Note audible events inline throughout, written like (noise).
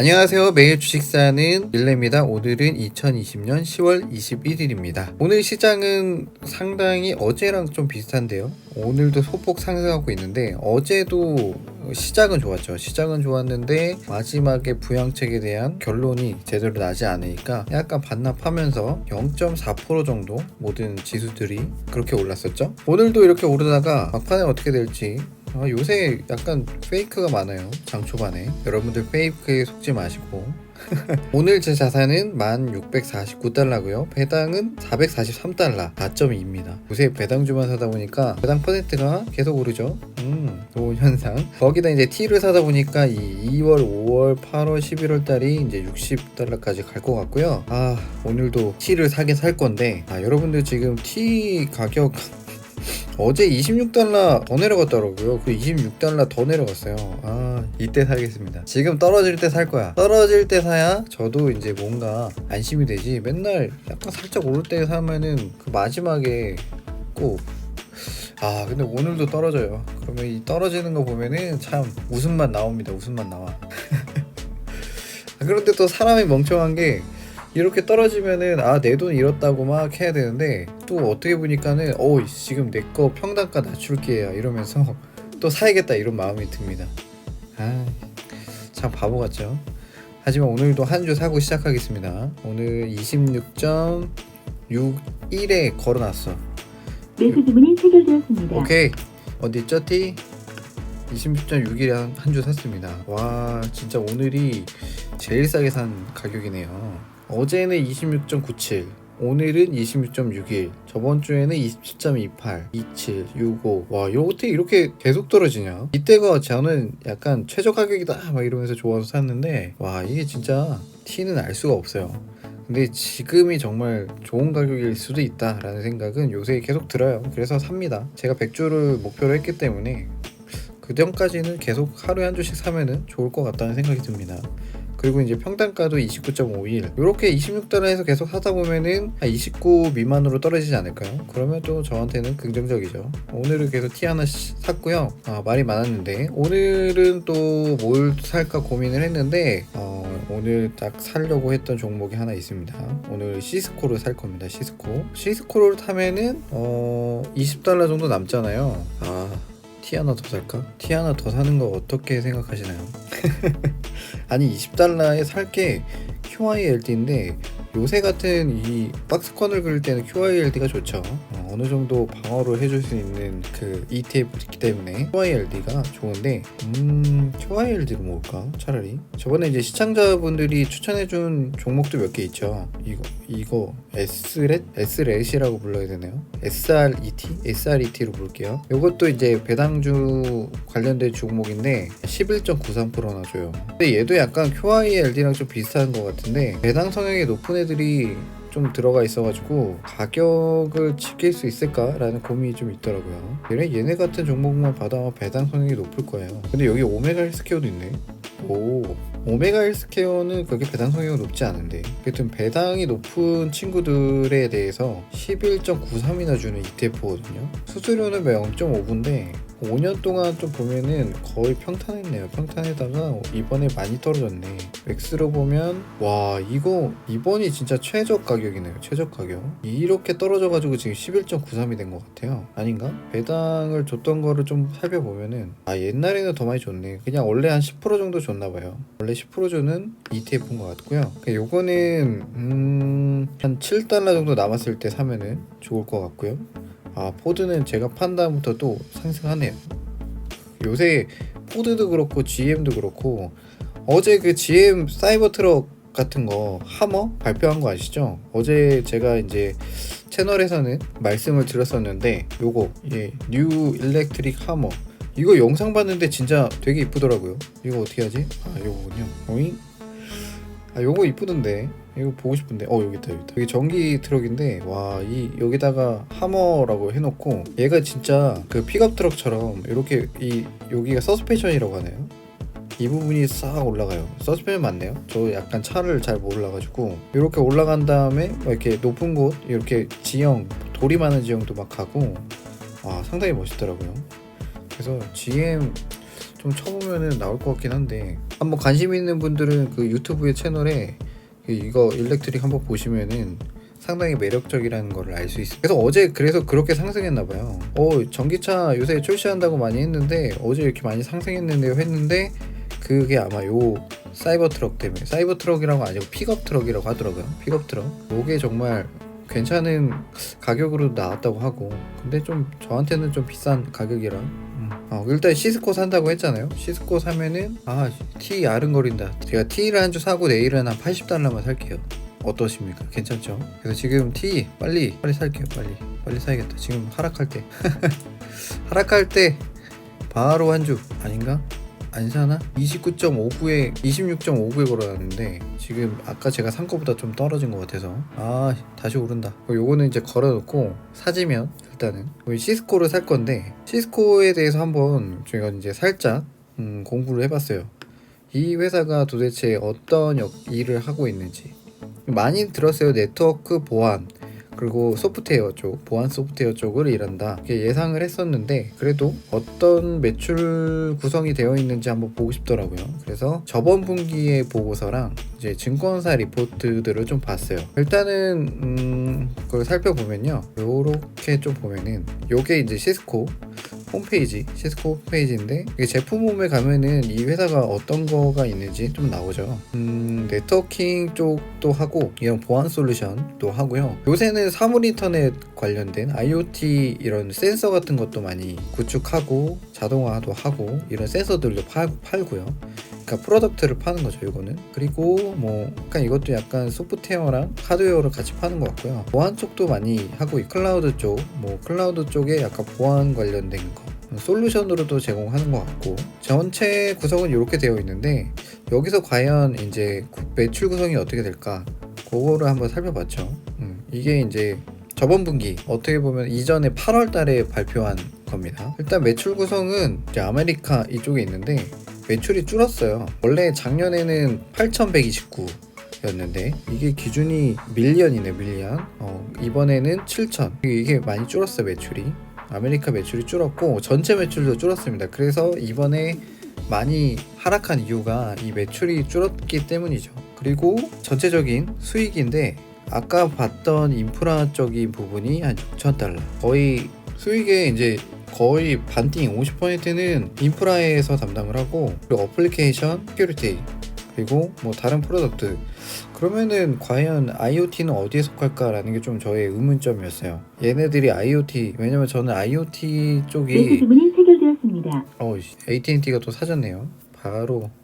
안녕하세요. 매일 주식사는 밀레입니다. 오늘은 2020년 10월 21일입니다. 오늘 시장은 상당히 어제랑 좀 비슷한데요. 오늘도 소폭 상승하고 있는데 어제도 시작은 좋았죠. 시작은 좋았는데 마지막에 부양책에 대한 결론이 제대로 나지 않으니까 약간 반납하면서 0.4% 정도 모든 지수들이 그렇게 올랐었죠. 오늘도 이렇게 오르다가 막판에 어떻게 될지 아, 요새 약간 페이크가 많아요. 장 초반에. 여러분들 페이크에 속지 마시고. (laughs) 오늘 제 자산은 1649달러고요. 배당은 443달러. 4.2입니다. 요새 배당주만 사다 보니까 배당 퍼센트가 계속 오르죠. 음, 좋은 현상. 거기다 이제 T를 사다 보니까 이 2월, 5월, 8월, 11월 달이 이제 60달러까지 갈 것 같고요. 아, 오늘도 T를 사긴 살 건데, 아, 여러분들 지금 T 가격 어제 26달러 더 내려갔더라고요. 그 26달러 더 내려갔어요. 아, 이때 사겠습니다. 지금 떨어질 때 살 거야. 떨어질 때 사야 저도 이제 뭔가 안심이 되지. 맨날 약간 살짝 오를 때 사면은 그 마지막에 꼭 아, 근데 오늘도 떨어져요. 그러면 이 떨어지는 거 보면은 참 웃음만 나옵니다. 웃음만 나와. (laughs) 아, 그런데 또 사람이 멍청한 게 이렇게 떨어지면은 아 내 돈 잃었다고 막 해야 되는데 또 어떻게 보니까는 어 지금 내 거 평단가 낮출게요 이러면서 (laughs) 또 사야겠다 이런 마음이 듭니다. 아 참 바보 같죠. 하지만 오늘도 한 주 사고 시작하겠습니다. 오늘 26.61에 걸어놨어. 매수 주문이 체결되었습니다. 오케이 어디 있죠 T? 26.61에 한 주 샀습니다. 와 진짜 오늘이 제일 싸게 산 가격이네요. 어제는 26.97, 오늘은 26.61, 저번 주에는 27.28, 27, 65. 와 이거 어떻게 이렇게 계속 떨어지냐? 이때가 저는 약간 최저 가격이다 막 이러면서 좋아서 샀는데 와 이게 진짜 T는 알 수가 없어요. 근데 지금이 정말 좋은 가격일 수도 있다라는 생각은 요새 계속 들어요. 그래서 삽니다. 제가 100주를 목표로 했기 때문에 그 전까지는 계속 하루에 한 주씩 사면은 좋을 것 같다는 생각이 듭니다. 그리고 이제 평단가도 29.51 이렇게 26달러에서 계속 사다 보면은 한 29 미만으로 떨어지지 않을까요? 그러면 또 저한테는 긍정적이죠. 오늘은 계속 T 하나 씩 샀고요. 아, 말이 많았는데 오늘은 또 뭘 살까 고민을 했는데 어, 오늘 딱 살려고 했던 종목이 하나 있습니다. 오늘 시스코를 살 겁니다. 시스코. 시스코를 타면은 어, 20달러 정도 남잖아요. 아 티 하나 더 살까? 티 하나 더 사는 거 어떻게 생각하시나요? (laughs) 아니 20달러에 살 게 QILD인데 요새 같은 이 박스권을 그릴 때는 QILD가 좋죠. 어, 느 정도 방어를 해줄 수 있는 그 ETF이기 때문에 QILD가 좋은데 음 QILD를 모을까 차라리 저번에 이제 시청자분들이 추천해준 종목도 몇 개 있죠. 이거 이거 S렛 S렛이라고 불러야 되나요? SRET SRET로 볼게요. 이것도 이제 배당주 관련된 종목인데 11.93%나 줘요. 근데 얘도 약간 QILD랑 좀 비슷한 것 같은데 배당 성향이 높은 애들이 좀 들어가 있어가지고 가격을 지킬 수 있을까라는 고민이 좀 있더라고요. 얘네 얘네 같은 종목만 봐도 아마 배당 성향이 높을 거예요. 근데 여기 오메가 헬스케어도 있네. 오 오메가 헬스케어는 그렇게 배당 성향이 높지 않은데 하여튼 배당이 높은 친구들에 대해서 11.93이나 주는 ETF거든요. 수수료는 0.5분데 5년 동안 좀 보면은 거의 평탄했네요. 평탄에다가 이번에 많이 떨어졌네. 엑스로 보면 와 이거 이번이 진짜 최저 가격이네요. 최저 가격. 이렇게 떨어져가지고 지금 11.93이 된 것 같아요. 아닌가? 배당을 줬던 거를 좀 살펴보면은 아 옛날에는 더 많이 줬네. 그냥 원래 한 10% 정도 줬나 봐요. 원래 10% 주는 ETF인 것 같고요. 그러니까 요거는 음 한 7달러 정도 남았을 때 사면은 좋을 것 같고요. 아 포드는 제가 판 다음부터 또 상승하네요. 요새 포드도 그렇고 GM도 그렇고 어제 그 GM 사이버 트럭 같은 거 하머 발표한 거 아시죠? 어제 제가 이제 채널에서는 말씀을 드렸었는데 요거 예 뉴 일렉트릭 하머 이거 영상 봤는데 진짜 되게 이쁘더라고요. 이거 어떻게 하지? 아 요거군요. 오잉? 아 요거 이쁘던데. 이거 보고 싶은데. 어 여기 있다 여기 있다. 여기 전기 트럭인데 와 이 여기다가 하머라고 해놓고 얘가 진짜 그 픽업 트럭처럼 이렇게 이 여기가 서스펜션이라고 하네요. 이 부분이 싹 올라가요. 서스펜션 맞네요. 저 약간 차를 잘 몰라가지고 이렇게 올라간 다음에 뭐 이렇게 높은 곳 이렇게 지형 돌이 많은 지형도 막 가고 와 상당히 멋있더라고요. 그래서 GM 좀 쳐보면은 나올 것 같긴 한데 한번 관심 있는 분들은 그 유튜브의 채널에 그 이거 일렉트릭 한번 보시면은 상당히 매력적이라는 걸 알 수 있어요. 그래서 어제 그래서 그렇게 상승했나 봐요. 어 전기차 요새 출시한다고 많이 했는데 어제 이렇게 많이 상승했는데요 했는데 그게 아마 요 사이버 트럭 때문에 사이버 트럭이라고 아니고 픽업 트럭이라고 하더라고요. 픽업 트럭. 요게 정말 괜찮은 가격으로 나왔다고 하고 근데 좀 저한테는 좀 비싼 가격이라 음. 어, 일단 시스코 산다고 했잖아요. 시스코 사면은 아 T 아른거린다. 제가 T를 한 주 사고 내일은 한 80달러만 살게요. 어떠십니까? 괜찮죠? 그래서 지금 T 빨리 빨리 살게요. 빨리. 빨리 사야겠다. 지금 하락할 때. (laughs) 하락할 때 바로 한 주 아닌가 안 사나? 29.59에 26.59에 걸어놨는데 지금 아까 제가 산 거보다 좀 떨어진 것 같아서. 아 다시 오른다. 어, 요거는 이제 걸어놓고 사지면 일단은 시스코를 살 건데 시스코에 대해서 한번 제가 이제 살짝 음, 공부를 해봤어요. 이 회사가 도대체 어떤 역, 일을 하고 있는지. 많이 들었어요. 네트워크 보안 그리고 소프트웨어 쪽 보안 소프트웨어 쪽을 일한다. 예상을 했었는데 그래도 어떤 매출 구성이 되어 있는지 한번 보고 싶더라고요. 그래서 저번 분기의 보고서랑 이제 증권사 리포트들을 좀 봤어요. 일단은 음 그걸 살펴보면요. 요렇게 좀 보면은 요게 이제 시스코 홈페이지 시스코 홈페이지인데 제품 홈에 가면은 이 회사가 어떤 거가 있는지 좀 나오죠. 음 네트워킹 쪽도 하고 이런 보안 솔루션도 하고요. 요새는 사물 인터넷 관련된 IoT 이런 센서 같은 것도 많이 구축하고 자동화도 하고 이런 센서들도 팔, 팔고요 그러니까 프로덕트를 파는 거죠 이거는. 그리고 뭐 약간 이것도 약간 소프트웨어랑 하드웨어를 같이 파는 것 같고요. 보안 쪽도 많이 하고 있 클라우드 쪽 뭐 클라우드 쪽에 약간 보안 관련된 거 솔루션으로도 제공하는 것 같고. 전체 구성은 이렇게 되어 있는데 여기서 과연 이제 구- 매출 구성이 어떻게 될까? 그거를 한번 살펴봤죠. 음, 이게 이제 저번 분기 어떻게 보면 이전에 8월 달에 발표한 겁니다. 일단 매출 구성은 이제 아메리카 이쪽에 있는데 매출이 줄었어요. 원래 작년에는 8,129 였는데 이게 기준이 밀리언이네 밀리언. 어, 이번에는 7,000. 이게 많이 줄었어요 매출이. 아메리카 매출이 줄었고 전체 매출도 줄었습니다. 그래서 이번에 많이 하락한 이유가 이 매출이 줄었기 때문이죠. 그리고 전체적인 수익인데 아까 봤던 인프라 적인 부분이 한 6,000달러. 거의 수익의 이제 거의 반띵 50%는 인프라에서 담당을 하고 그리고 어플리케이션, 시큐리티 그리고 뭐 다른 프로덕트 그러면은 과연 IoT는 어디에 속할까라는 게 좀 저의 의문점이었어요. 얘네들이 IoT 왜냐면 저는 IoT 쪽이. 어 AT&T가 또 사졌네요. 바로 음,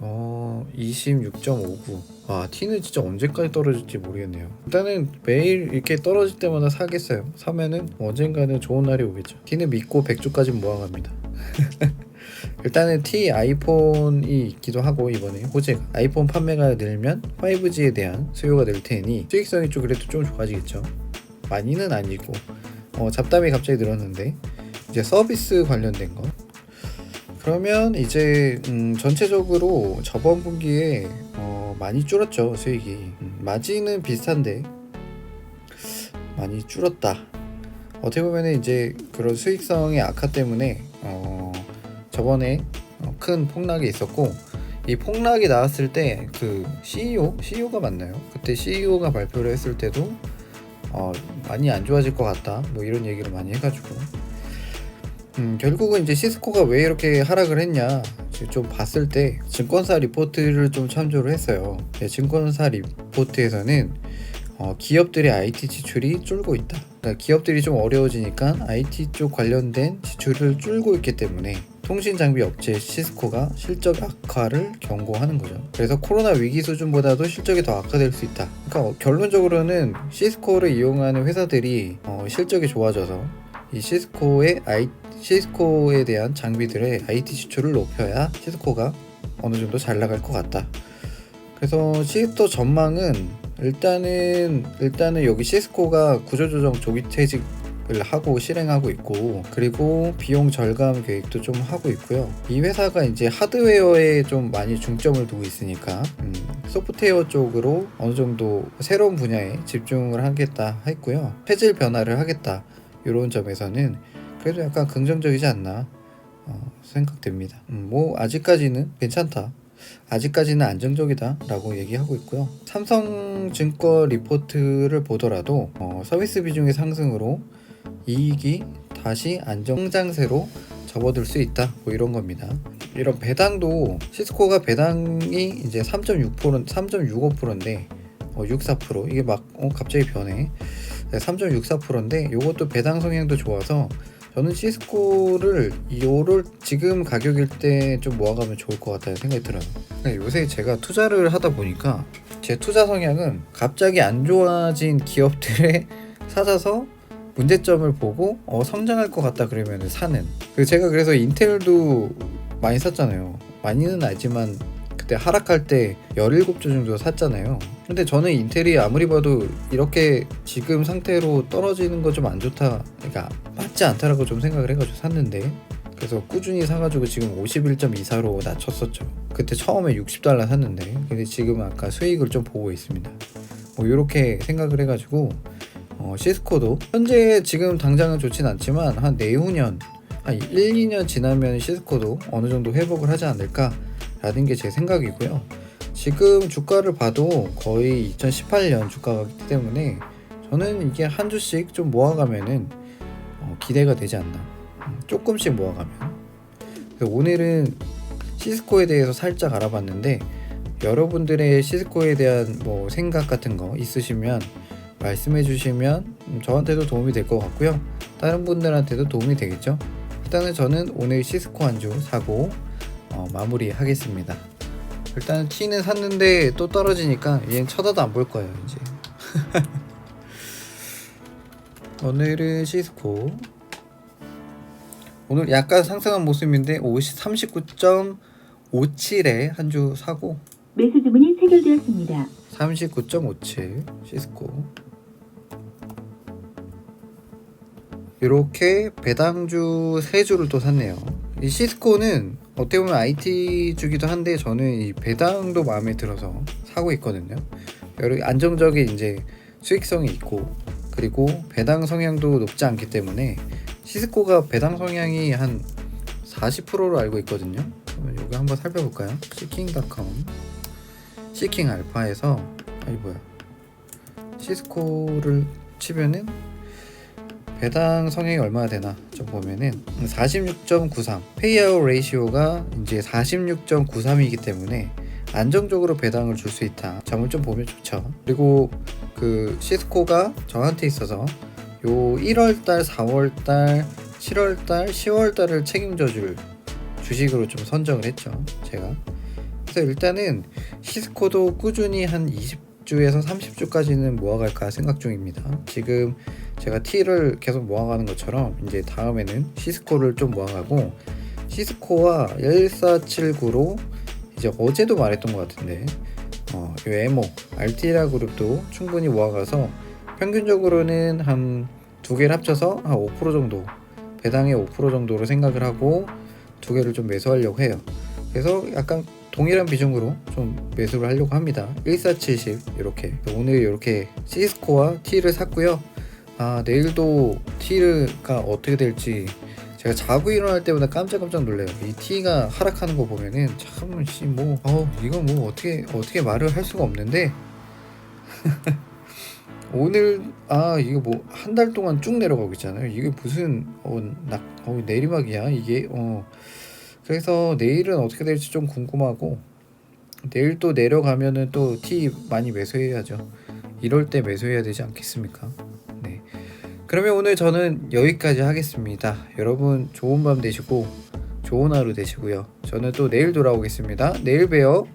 어 26.59. 와 T는 진짜 언제까지 떨어질지 모르겠네요. 일단은 매일 이렇게 떨어질 때마다 사겠어요. 사면은 언젠가는 좋은 날이 오겠죠. T는 믿고 100주까지 모아갑니다. (laughs) 일단은 T 아이폰이 있기도 하고 이번에 호재가 아이폰 판매가 늘면 5G에 대한 수요가 늘 테니 수익성이 좀 그래도 좀 좋아지겠죠. 많이는 아니고 어, 잡담이 갑자기 늘었는데 이제 서비스 관련된 거 그러면 이제 음, 전체적으로 저번 분기에 어, 많이 줄었죠 수익이. 음, 마진은 비슷한데 많이 줄었다. 어떻게 보면 이제 그런 수익성의 악화 때문에 어, 저번에 어, 큰 폭락이 있었고 이 폭락이 나왔을 때 그 CEO CEO가 맞나요? 그때 CEO가 발표를 했을 때도 어, 많이 안 좋아질 것 같다. 뭐 이런 얘기를 많이 해가지고 음, 결국은 이제 시스코가 왜 이렇게 하락을 했냐 좀 봤을 때 증권사 리포트를 좀 참조를 했어요. 네, 증권사 리포트에서는 어, 기업들의 IT 지출이 줄고 있다. 그러니까 기업들이 좀 어려워지니까 IT 쪽 관련된 지출을 줄고 있기 때문에 통신 장비 업체 시스코가 실적 악화를 경고하는 거죠. 그래서 코로나 위기 수준보다도 실적이 더 악화될 수 있다. 그러니까 어, 결론적으로는 시스코를 이용하는 회사들이 어, 실적이 좋아져서 이 시스코의 I, 시스코에 대한 장비들의 IT 지출을 높여야 시스코가 어느 정도 잘 나갈 것 같다. 그래서 시스토 전망은 일단은 일단은 여기 시스코가 구조조정 조기퇴직 을 하고 실행하고 있고 그리고 비용 절감 계획도 좀 하고 있고요. 이 회사가 이제 하드웨어에 좀 많이 중점을 두고 있으니까 음, 소프트웨어 쪽으로 어느 정도 새로운 분야에 집중을 하겠다 했고요. 체질 변화를 하겠다. 이런 점에서는 그래도 약간 긍정적이지 않나. 어, 생각됩니다. 음, 뭐 아직까지는 괜찮다. 아직까지는 안정적이다라고 얘기하고 있고요. 삼성증권 리포트를 보더라도 어, 서비스 비중의 상승으로 이익이 다시 안정장세로 접어들 수 있다. 뭐 이런 겁니다. 이런 배당도 시스코가 배당이 이제 3.6% 3.65%인데 어, 64% 이게 막 어, 갑자기 변해. 3.64%인데 이것도 배당 성향도 좋아서 저는 시스코를 요를 지금 가격일 때 좀 모아가면 좋을 것 같다는 생각이 들어요. 근데 요새 제가 투자를 하다 보니까 제 투자 성향은 갑자기 안 좋아진 기업들에 (laughs) 사자서 문제점을 보고 어, 성장할 것 같다 그러면 사는. 그 제가 그래서 인텔도 많이 샀잖아요. 많이는 알지만 그때 하락할 때 17주 정도 샀잖아요. 근데 저는 인텔이 아무리 봐도 이렇게 지금 상태로 떨어지는 거 좀 안 좋다. 그러니까 맞지 않다라고 좀 생각을 해가지고 샀는데 그래서 꾸준히 사가지고 지금 51.24로 낮췄었죠. 그때 처음에 60달러 샀는데 근데 지금 아까 수익을 좀 보고 있습니다. 뭐 이렇게 생각을 해가지고 어, 시스코도 현재 지금 당장은 좋진 않지만 한 내후년 한 1, 2년 지나면 시스코도 어느 정도 회복을 하지 않을까라는 게 제 생각이고요. 지금 주가를 봐도 거의 2018년 주가이기 때문에 저는 이게 한 주씩 좀 모아가면은 어, 기대가 되지 않나. 음, 조금씩 모아가면. 그래서 오늘은 시스코에 대해서 살짝 알아봤는데 여러분들의 시스코에 대한 뭐 생각 같은 거 있으시면 말씀해 주시면 음, 저한테도 도움이 될 것 같고요. 다른 분들한테도 도움이 되겠죠. 일단은 저는 오늘 시스코 한주 사고 어, 마무리 하겠습니다. 일단 T는 샀는데 또 떨어지니까 얘는 쳐다도 안 볼 거예요 이제. (laughs) 오늘은 시스코. 오늘 약간 상승한 모습인데 50, 39.57에 한 주 사고. 매수 주문이 체결되었습니다. 39.57 시스코. 이렇게 배당주 3주를 또 샀네요. 이 시스코는 어떻게 보면 IT 주기도 한데 저는 이 배당도 마음에 들어서 사고 있거든요. 여러 안정적인 이제 수익성이 있고 그리고 배당 성향도 높지 않기 때문에 시스코가 배당 성향이 한 40%로 알고 있거든요. 그러면 여기 한번 살펴볼까요? 시킹닷컴 시킹 알파에서 아니 뭐야? 시스코를 치면은 배당 성향이 얼마나 되나 좀 보면은 46.93 페이아웃 레이시오가 이제 46.93이기 때문에 안정적으로 배당을 줄 수 있다. 점을 좀 보면 좋죠. 그리고 그 시스코가 저한테 있어서 요 1월달 4월달 7월달 10월달을 책임져 줄 주식으로 좀 선정을 했죠 제가. 그래서 일단은 시스코도 꾸준히 한 20주에서 30주까지는 모아갈까 생각 중입니다. 지금 제가 T를 계속 모아가는 것처럼 이제 다음에는 시스코를 좀 모아가고 시스코와 1479로 이제 어제도 말했던 것 같은데 어, 이 에모 알티라 그룹도 충분히 모아가서 평균적으로는 한 두 개를 합쳐서 한 5% 정도 배당의 5% 정도로 생각을 하고 두 개를 좀 매수하려고 해요. 그래서 약간 동일한 비중으로 좀 매수를 하려고 합니다. 1470 이렇게 오늘 이렇게 시스코와 T를 샀고요. 아 내일도 T가 어떻게 될지 제가 자고 일어날 때마다 깜짝깜짝 놀래요. 이 T가 하락하는 거 보면은 참 씨뭐 어, 이거 뭐 어떻게 어떻게 말을 할 수가 없는데 (laughs) 오늘 아 이거 뭐 한 달 동안 쭉 내려가고 있잖아요. 이게 무슨 어낙 어, 내리막이야 이게 어 그래서 내일은 어떻게 될지 좀 궁금하고 내일 또 내려가면은 또 T 많이 매수해야죠. 이럴 때 매수해야 되지 않겠습니까? 네. 그러면 오늘 저는 여기까지 하겠습니다. 여러분 좋은 밤 되시고 좋은 하루 되시고요. 저는 또 내일 돌아오겠습니다. 내일 봬요.